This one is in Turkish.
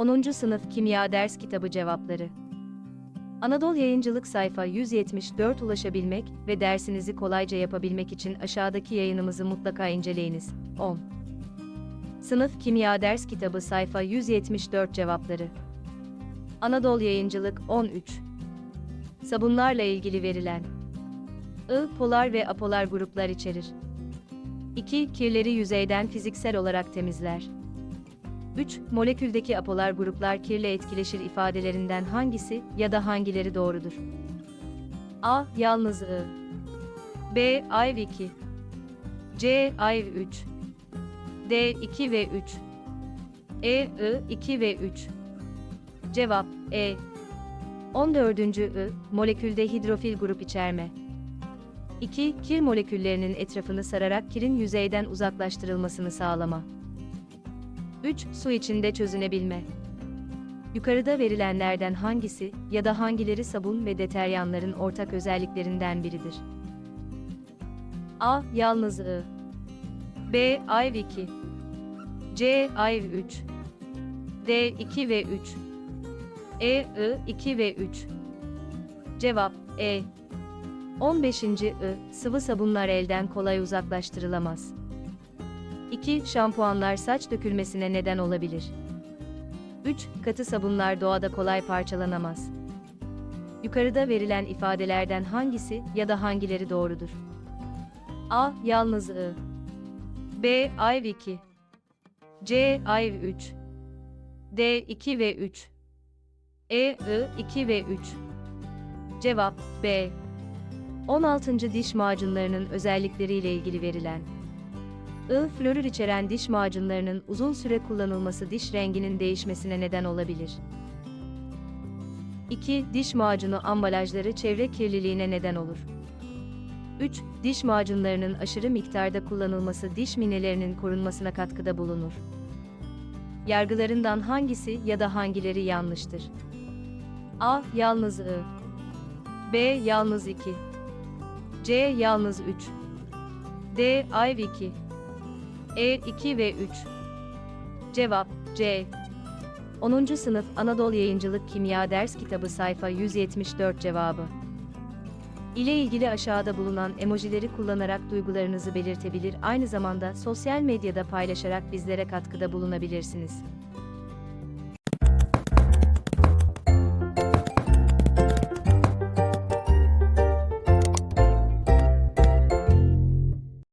10. Sınıf Kimya Ders Kitabı Cevapları Anadolu Yayıncılık sayfa 174 ulaşabilmek ve dersinizi kolayca yapabilmek için aşağıdaki yayınımızı mutlaka inceleyiniz. 10. Sınıf Kimya Ders Kitabı sayfa 174 cevapları Anadolu Yayıncılık 13 Sabunlarla ilgili verilen I, polar ve apolar gruplar içerir. 2. Kirleri yüzeyden fiziksel olarak temizler. 3. Moleküldeki apolar gruplar kirle etkileşir ifadelerinden hangisi ya da hangileri doğrudur? A. Yalnız I. B. Ayv 2. C. Ayv 3. D. 2 ve 3. E. I. 2 ve 3. Cevap E. 14. I. Molekülde hidrofil grup içerme. 2. Kir moleküllerinin etrafını sararak kirin yüzeyden uzaklaştırılmasını sağlama. 3. Su içinde çözünebilme. Yukarıda verilenlerden hangisi ya da hangileri sabun ve deteryanların ortak özelliklerinden biridir? A. Yalnız I. B. Ayv 2. C. Ayv 3. D. 2 ve 3. E. I. 2 ve 3. Cevap E. 15. I. Sıvı sabunlar elden kolay uzaklaştırılamaz. 2. Şampuanlar saç dökülmesine neden olabilir. 3. Katı sabunlar doğada kolay parçalanamaz. Yukarıda verilen ifadelerden hangisi ya da hangileri doğrudur? A. Yalnız I. B. Ayv 2. C. Ayv 3. D. 2 ve 3. E. I. 2 ve 3. Cevap B. 16. Diş macunlarının özellikleriyle ilgili verilen I, florür içeren diş macunlarının uzun süre kullanılması diş renginin değişmesine neden olabilir. 2. Diş macunu ambalajları çevre kirliliğine neden olur. 3. Diş macunlarının aşırı miktarda kullanılması diş minelerinin korunmasına katkıda bulunur. Yargılarından hangisi ya da hangileri yanlıştır? A. Yalnız I. B. Yalnız 2. C. Yalnız 3. D. Ayv 2. E 2 ve 3. Cevap C. 10. Sınıf Anadolu Yayıncılık Kimya Ders Kitabı sayfa 174 cevabı. ile ilgili aşağıda bulunan emojileri kullanarak duygularınızı belirtebilir aynı zamanda sosyal medyada paylaşarak bizlere katkıda bulunabilirsiniz.